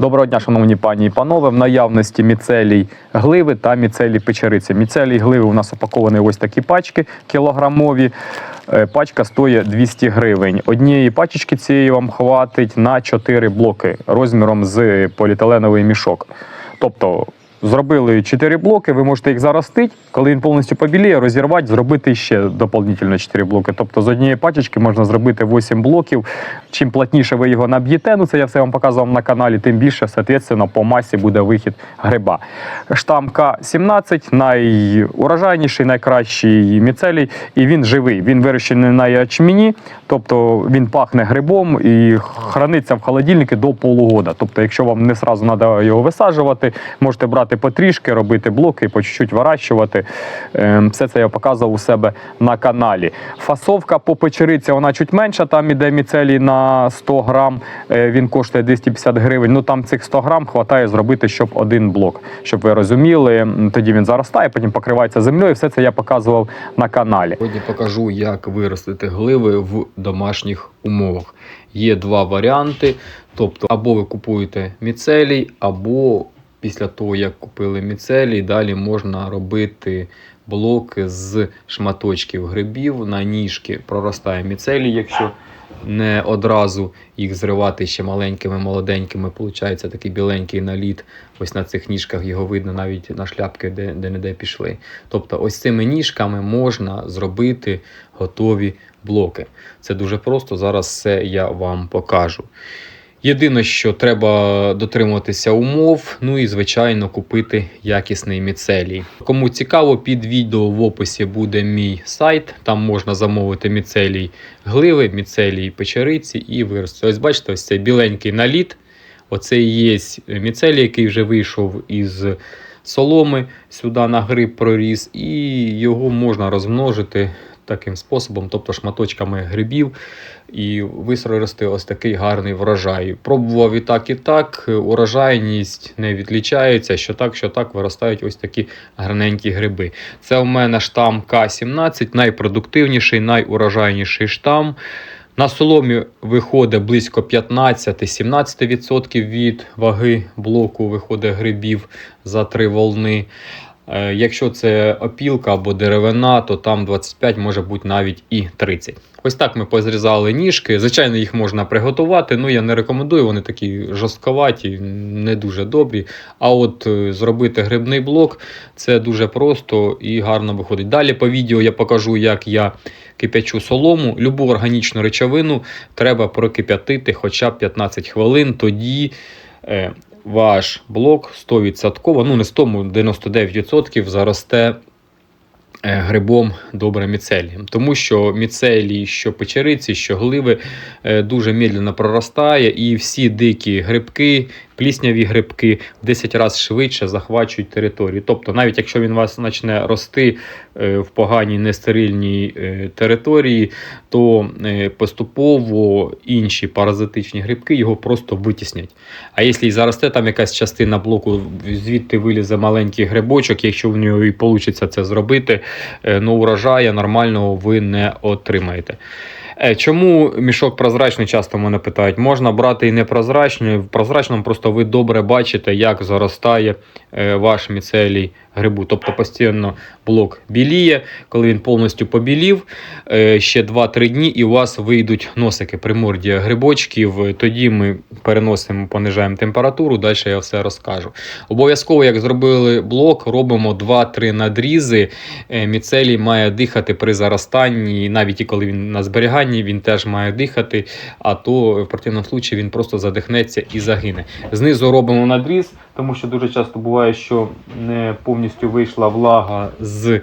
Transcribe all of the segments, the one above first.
Доброго дня, шановні пані і панове. В наявності міцелій гливи та міцелій печериці. Міцелій гливи у нас упаковані ось такі пачки кілограмові. Е, Пачка стоїть 200 гривень. Однієї пачечки цієї вам хватить на 4 блоки розміром з поліетиленовий мішок. Тобто зробили 4 блоки, ви можете їх заростити. Коли він повністю побіліє, розірвати, зробити ще доповнительно 4 блоки. Тобто з однієї пачечки можна зробити 8 блоків. Чим плотніше ви його наб'єте, ну це я все вам показував на каналі, тим більше, соответственно, по масі буде вихід гриба. Штам К-17 найурожайніший, найкращий міцелій, і він живий. Він вирощений на ячміні, тобто він пахне грибом і храниться в холодильнику до полугода. Тобто, якщо вам не сразу треба його висаджувати, можете брати потрішки, робити блоки по чуть-чуть вирощувати. Ем, Все це я показував у себе на каналі. Фасовка по печериці вона чуть менша. Там іде міцелій на 100 грам. Е, Він коштує 250 гривень. Ну там цих 100 грам хватає зробити, щоб один блок. Щоб ви розуміли, тоді він заростає, потім покривається землею. Все це я показував на каналі. Сьогодні покажу, як виростити гливи в домашніх умовах. Є два варіанти. Тобто, або ви купуєте міцелій, або після того, як купили міцелій, далі можна робити блоки з шматочків грибів. На ніжки проростає міцелій, якщо не одразу їх зривати ще маленькими, молоденькими. Получається такий біленький наліт. Ось на цих ніжках його видно навіть на шляпки, де, де не де пішли. Тобто, ось цими ніжками можна зробити готові блоки. Це дуже просто. Зараз все я вам покажу. Єдине, що треба дотримуватися умов, ну і звичайно купити якісний міцелій. Кому цікаво, під відео в описі буде мій сайт. Там можна замовити міцелій гливи, міцелій печериці і вирости. Ось бачите, ось цей біленький наліт. Оце і є міцелій, який вже вийшов із соломи сюди на гриб проріс, і його можна розмножити таким способом, тобто шматочками грибів, і вирости ось такий гарний врожай. Пробував і так, і так. Урожайність не відлічається, що так, що так виростають ось такі гарненькі гриби. Це у мене штам К17, найпродуктивніший, найурожайніший штам. На соломі виходить близько 15-17% від ваги блоку виходить грибів за три волни. Е, Якщо це опілка або деревина, то там 25, може бути навіть і 30. Ось так ми позрізали ніжки. Звичайно, їх можна приготувати. Ну я не рекомендую, вони такі жорстковаті, не дуже добрі. А от е, зробити грибний блок це дуже просто і гарно виходить. Далі по відео я покажу, як я кип'ячу солому. Любу органічну речовину треба прокип'ятити хоча б 15 хвилин. Тоді. Ваш блок 100%, ну не 100, 99% заросте е, грибом добре міцелієм. Тому що міцелій, що печериці, що гливи е, дуже медленно проростає, і всі дикі грибки, плісняві грибки в 10 разів швидше захвачують територію. Тобто, навіть якщо він у вас почне рости е, в поганій нестерильній е, території, то е, поступово інші паразитичні грибки його просто витіснять. А якщо і заросте там якась частина блоку, звідти вилізе маленький грибочок, якщо в нього і вийде це зробити, ну урожаю нормального ви не отримаєте. Чому мішок прозрачний? Часто мене питають. Можна брати і непрозрачний. В прозрачному просто ви добре бачите, як заростає е, ваш міцелій грибу. Тобто постійно блок біліє. Коли він повністю побілів, е, ще 2-3 дні, і у вас вийдуть носики, примордія грибочків. Тоді ми переносимо, понижаємо температуру. Далі я все розкажу. Обов'язково, як зробили блок, робимо 2-3 надрізи. Е, Міцелій має дихати при заростанні, навіть і коли він на зберіганні, він теж має дихати, а то в противному випадку він просто задихнеться і загине. Знизу робимо надріз, тому що дуже часто буває, що не повністю вийшла влага з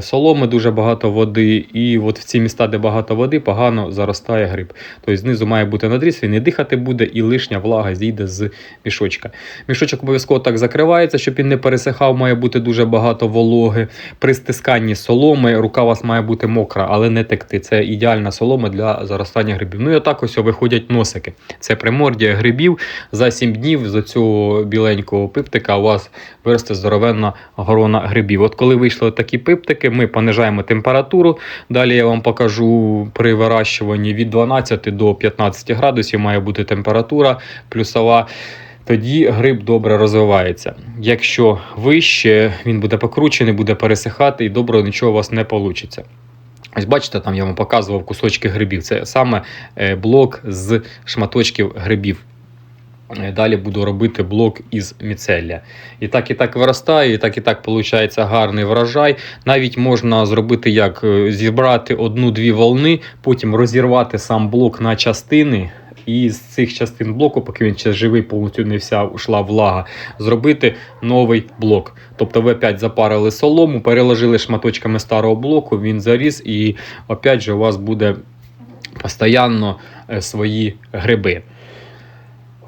соломи, дуже багато води, і от в ці міста, де багато води, погано заростає гриб. Тобто знизу має бути надріз, він не дихати буде, і лишня влага зійде з мішочка. Мішочок обов'язково так закривається, щоб він не пересихав, має бути дуже багато вологи. При стисканні соломи рука у вас має бути мокра, але не текти. Це ідеальна солома для заростання грибів. Ну і отак ось виходять носики. Це примордія грибів. За 7 днів з цього біленького пиптика у вас виросте здоровенна горона грибів. От коли вийшли такі пиптики, ми понижаємо температуру. Далі я вам покажу при вирощуванні від 12 до 15 градусів має бути температура плюсова. тоді гриб добре розвивається. Якщо вище, він буде покручений, буде пересихати і добре нічого у вас не вийде. Ось бачите, там я вам показував кусочки грибів. Це саме е, блок з шматочків грибів. Е, Далі буду робити блок із міцелля. І так, і так виростає, і так, і так виходить гарний врожай. Навіть можна зробити як е, зібрати одну-дві волни, потім розірвати сам блок на частини. І з цих частин блоку, поки він ще живий, повністю не вся ушла влага, зробити новий блок. Тобто ви опять запарили солому, переложили шматочками старого блоку, він заріс, і опять же у вас буде постійно е, свої гриби.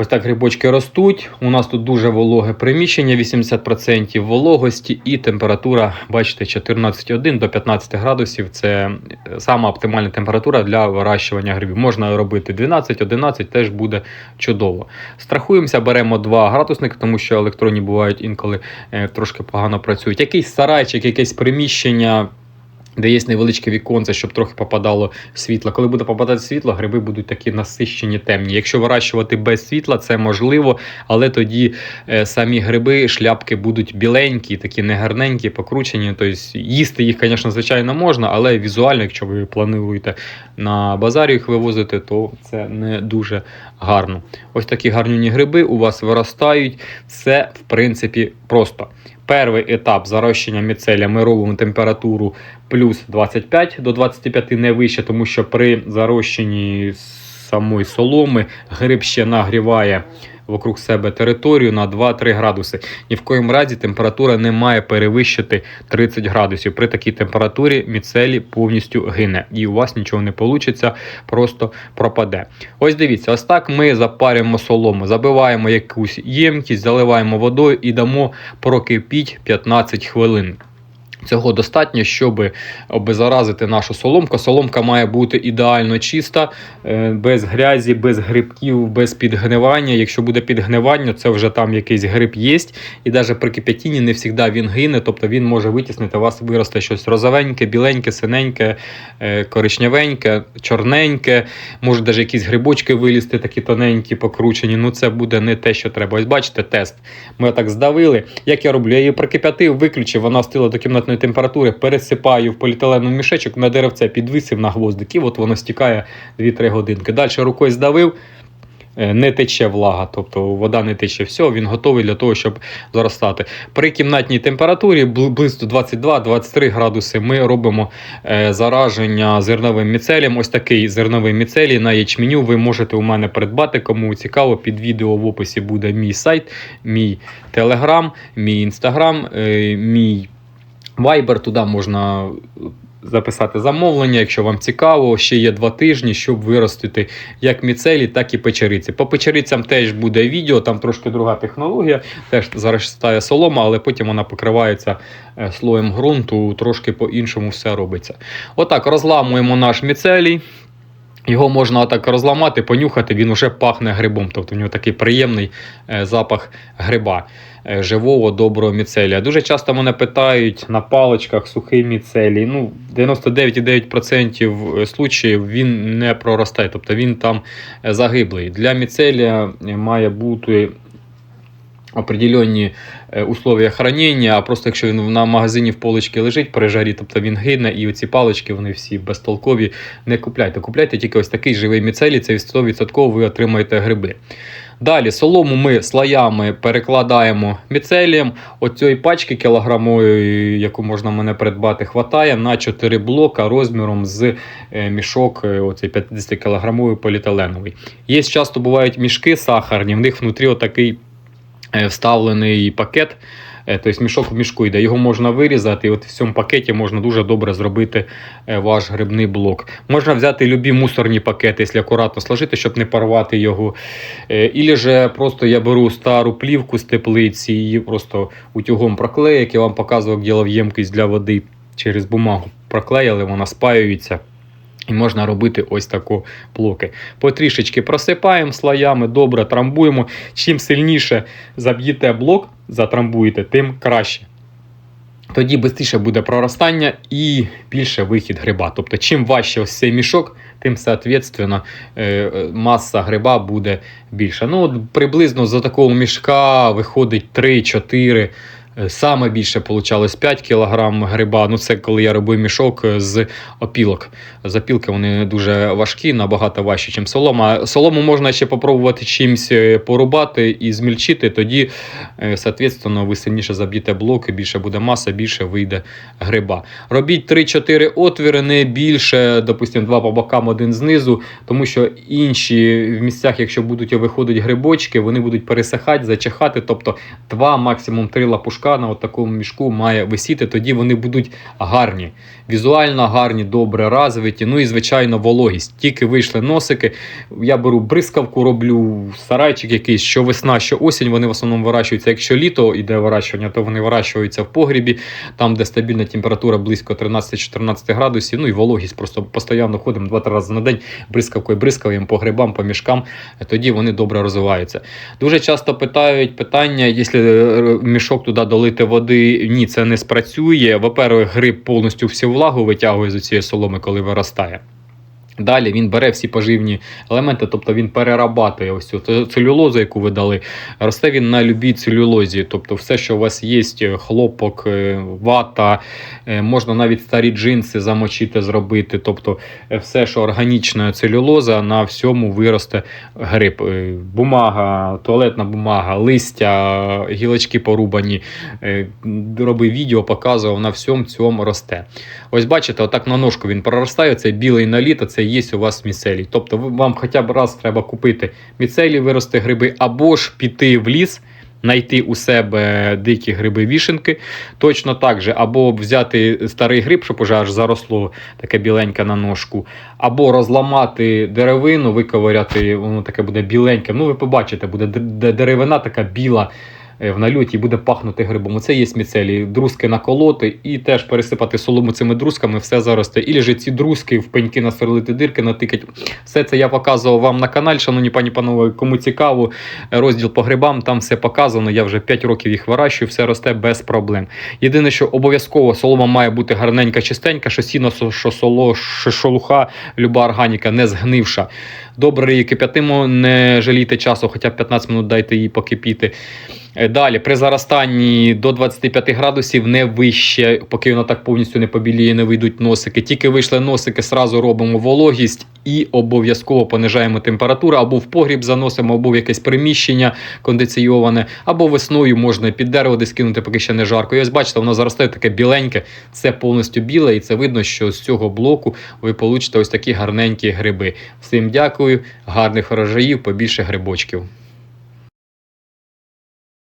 Ось так грибочки ростуть. У нас тут дуже вологе приміщення, 80% вологості і температура, бачите, 14,1 до 15 градусів. Це сама оптимальна температура для вирощування грибів. Можна робити 12-11, теж буде чудово. Страхуємося, беремо 2 градусники, тому що електронні бувають інколи е, трошки погано працюють. Якийсь сарайчик, якесь приміщення. Де є невеличке віконце, щоб трохи попадало світло. Коли буде попадати світло, гриби будуть такі насищені, темні. Якщо вирощувати без світла, це можливо, але тоді е, самі гриби, шляпки будуть біленькі, такі негарненькі, покручені. Тобто їсти їх, звісно, звичайно, можна, але візуально, якщо ви плануєте на базарі їх вивозити, то це не дуже гарно. Ось такі гарнюні гриби у вас виростають. Все, в принципі, просто. Перший етап зарощення міцеля ми робимо температуру плюс 25 до 25 не вище, тому що при зарощенні самої соломи гриб ще нагріває вокруг себе територію на 2-3 градуси. Ні в коїм разі температура не має перевищити 30 градусів. При такій температурі міцелі повністю гине. І у вас нічого не вийде, просто пропаде. Ось дивіться, ось так ми запарюємо солому, забиваємо якусь ємкість, заливаємо водою і дамо прокипіть 15 хвилин. Цього достатньо, щоб обеззаразити нашу соломку. Соломка має бути ідеально чиста, е, без грязі, без грибків, без підгнивання. Якщо буде підгнивання, це вже там якийсь гриб є. І навіть при кип'ятінні не завжди він гине, тобто він може витіснити, у вас виросте щось розовеньке, біленьке, синеньке, е, коричневеньке, чорненьке. Може навіть якісь грибочки вилізти, такі тоненькі, покручені. Ну це буде не те, що треба. Ось бачите, тест. Ми так здавили. Як я роблю? Я її прокип'ятив, виключив, вона встигла до кімнатної температури, пересипаю в поліетиленовий мішечок на деревце, підвисив на гвоздик, і от воно стікає 2-3 годинки. Далі рукою здавив. е, Не тече влага, тобто вода не тече. Все, він готовий для того, щоб заростати. При кімнатній температурі бли- близько 22-23 градуси ми робимо е, зараження зерновим міцелем. Ось такий зерновий міцелій на ячменю ви можете у мене придбати. Кому цікаво, під відео в описі буде мій сайт, мій телеграм, мій інстаграм, е, мій Viber, туди можна записати замовлення, якщо вам цікаво. Ще є два тижні, щоб виростити як міцелі, так і печериці. По печерицям теж буде відео, там трошки друга технологія. Теж заростає солома, але потім вона покривається е, слоєм ґрунту, трошки по-іншому все робиться. Отак, розламуємо наш міцелій. Його можна так розламати, понюхати, він вже пахне грибом. Тобто в нього такий приємний е, запах гриба живого, доброго міцелія. Дуже часто мене питають на паличках сухий міцелій. Ну, 99,9% случаїв він не проростає, тобто він там е, загиблий. Для міцелія е, має бути определенні е, условия хранення, а просто якщо він на магазині в поличці лежить при жарі, тобто він гине, і оці палички вони всі безтолкові. Не купляйте. Купляйте тільки ось такий живий міцелій, це 100% ви отримаєте гриби. Далі солому ми слоями перекладаємо міцелієм. Оцієї пачки кілограмової, яку можна мене придбати, хватає на 4 блока розміром з е, мішок е, оцей 50 кілограмовий поліетиленовий. Є часто бувають мішки сахарні, в них внутрі отакий е, вставлений пакет. Тобто мішок в мішку йде, його можна вирізати, і от в цьому пакеті можна дуже добре зробити е, ваш грибний блок. Можна взяти любі мусорні пакети, якщо акуратно сложити, щоб не порвати його. Е, Ілі же просто я беру стару плівку з теплиці, її просто утюгом проклею, як я вам показував, ділав ємкість для води через бумагу. Проклеїли, вона спаюється. І можна робити ось такі блоки. Потрішечки просипаємо слоями, добре трамбуємо. Чим сильніше заб'єте блок, затрамбуєте, тим краще. Тоді швидше буде проростання і більше вихід гриба. Тобто, чим важче ось цей мішок, тим, соответственно, е, е, маса гриба буде більша. Ну, от приблизно за такого мішка виходить 3-4. Е, Саме більше получалось 5 кг гриба. Ну, це коли я робив мішок е, з опілок. Запілки вони дуже важкі, набагато важчі, ніж солома. Солому можна ще попробувати чимось е, порубати і змільчити, тоді, соответственно, ви сильніше заб'єте блоки, більше буде маса, більше вийде гриба. Робіть 3-4 отвіри, не більше, допустимо, два по бокам, один знизу, тому що інші в місцях, якщо будуть виходити грибочки, вони будуть пересихати, зачихати. Тобто два, максимум три лапушка на такому мішку має висіти, тоді вони будуть гарні. Візуально гарні, добре розвиті. Ну і звичайно, вологість. Тільки вийшли носики. Я беру бризкавку, роблю сарайчик якийсь, що весна, що осінь. Вони в основному вирощуються. Якщо літо йде вирощування, то вони вирощуються в погрібі, там, де стабільна температура близько 13-14 градусів. Ну і вологість. Просто постійно ходимо 2-3 рази на день, бризкавкою бризкаємо по грибам, по мішкам. Тоді вони добре розвиваються. Дуже часто питають питання, якщо е, мішок туди долити води, ні, це не спрацює. Во-перше, гриб повністю всю влагу витягує з цієї соломи, коли виростає. Далі він бере всі поживні елементи, тобто він перерабатує ось цю целюлозу, яку ви дали. Росте він на любій целюлозі, тобто все, що у вас є, хлопок, е, вата, е, можна навіть старі джинси замочити, зробити. Тобто е, все, що органічна целюлоза, на всьому виросте гриб. Е, Бумага, туалетна бумага, листя, гілочки порубані. Е, Робив відео, показував, на всьому цьому росте. Ось бачите, отак на ножку він проростає, цей білий наліт, це є у вас міцелій. Тобто вам хоча б раз треба купити міцелій, вирости гриби, або ж піти в ліс, знайти у себе дикі гриби вішенки. Точно так же, або взяти старий гриб, щоб уже аж заросло таке біленьке на ножку, або розламати деревину, виковиряти, воно таке буде біленьке. Ну, ви побачите, буде деревина така біла в нальоті буде пахнути грибом. Оце є міцелій. Друзки наколоти і теж пересипати солому цими друзками, все заросте. І ж ці друзки в пеньки насверлити дирки, натикать. Все це я показував вам на каналі, шановні пані панове. Кому цікаво, розділ по грибам, там все показано. Я вже 5 років їх вирощую, все росте без проблем. Єдине, що обов'язково солома має бути гарненька, чистенька, що сіно, що- соло, що шолуха, люба органіка не згнивша. Добре її кип'ятимо, не жалійте часу, хоча б 15 минут дайте їй покипіти. Е, Далі, при заростанні до 25 градусів, не вище, поки воно так повністю не побіліє, не вийдуть носики. Тільки вийшли носики, сразу робимо вологість і обов'язково понижаємо температуру, або в погріб заносимо, або в якесь приміщення кондиційоване, або весною можна під дерево десь кинути, поки ще не жарко. І ось бачите, воно заростає таке біленьке, це повністю біле, і це видно, що з цього блоку ви получите ось такі гарненькі гриби. Всім дякую, гарних врожаїв, побільше грибочків.